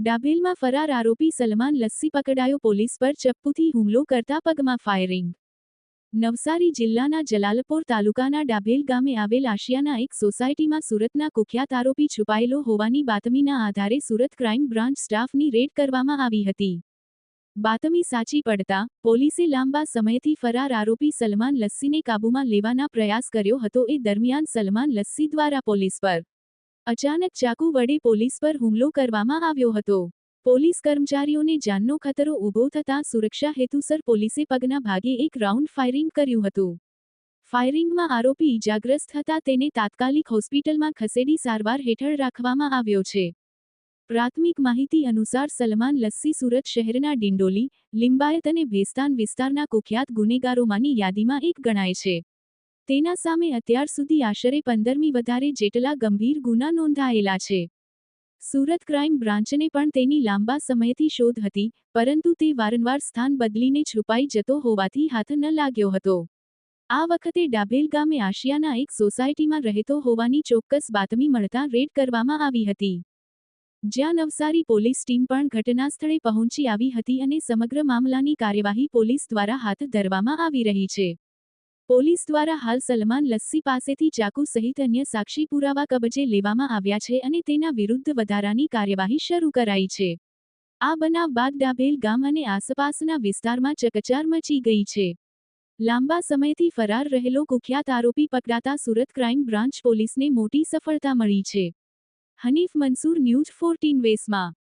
ડાભેલમાં ફરાર આરોપી સલમાન લસ્સી પકડાયો પોલીસ પર ચપ્પુથી હુમલો કરતા પગમાં ફાયરિંગ. નવસારી જિલ્લાના જલાલપોર તાલુકાના ડાભેલ ગામે આવેલ આશિયાના એક સોસાયટીમાં સુરતના કુખ્યાત આરોપી છુપાયેલો હોવાની બાતમીના આધારે સુરત ક્રાઇમ બ્રાન્ચ સ્ટાફની રેડ કરવામાં આવી હતી. બાતમી સાચી પડતા, પોલીસે લાંબા સમયથી ફરાર આરોપી સલમાન લસ્સીને કાબૂમાં લેવાના પ્રયાસ કર્યો હતો. એ દરમિયાન સલમાન લસ્સી દ્વારા પોલીસ પર અચાનક ચાકુ વડે પોલીસ પર હુમલો કરવામાં આવ્યો હતો. પોલીસ કર્મચારીઓને જાનનો ખતરો ઊભો થતાં સુરક્ષા હેતુસર પોલીસે પગના ભાગે એક રાઉન્ડ ફાયરિંગ કર્યું હતું. ફાયરિંગમાં આરોપી ઇજાગ્રસ્ત હતા તેને તાત્કાલિક હોસ્પિટલમાં ખસેડી સારવાર હેઠળ રાખવામાં આવ્યો છે. પ્રાથમિક માહિતી અનુસાર સલમાન લસ્સી સુરત શહેરના ડિંડોલી, લિંબાયત અને ભેસ્તાન વિસ્તારના કુખ્યાત ગુનેગારોમાંની યાદીમાં એક ગણાય છે. તેના સામે અત્યાર સુધી આશરે પંદરમી વધારે જેટલા ગંભીર ગુના નોંધાયેલા છે. સુરત ક્રાઇમ બ્રાન્ચને પણ તેની લાંબા સમયથી શોધ હતી, પરંતુ તે વારંવાર સ્થાન બદલીને છુપાઈ જતો હોવાથી હાથ ન લાગ્યો હતો. આ વખતે ડાભેલ ગામે આશિયાના એક સોસાયટીમાં રહેતો હોવાની ચોક્કસ બાતમી મળતા રેડ કરવામાં આવી હતી. જ્યાં નવસારી પોલીસ ટીમ પણ ઘટનાસ્થળે પહોંચી આવી હતી અને સમગ્ર મામલાની કાર્યવાહી પોલીસ દ્વારા હાથ ધરવામાં આવી રહી છે. પોલીસ દ્વારા હાલ સલમાન લસ્સી પાસેથી ચાકુ સહિત અન્ય સાક્ષી પુરાવા કબજે લેવામાં આવ્યા છે અને તેના વિરુદ્ધ વધારાની કાર્યવાહી શરૂ કરાઈ છે. આ બનાવ બાદ ડાભેલ ગામ અને આસપાસના વિસ્તારમાં ચકચાર મચી ગઈ છે. લાંબા સમયથી ફરાર રહેલો કુખ્યાત આરોપી પકડાતા સુરત ક્રાઇમ બ્રાન્ચ પોલીસને મોટી સફળતા મળી છે. Hanif Mansoor news fourteen વેસમાં.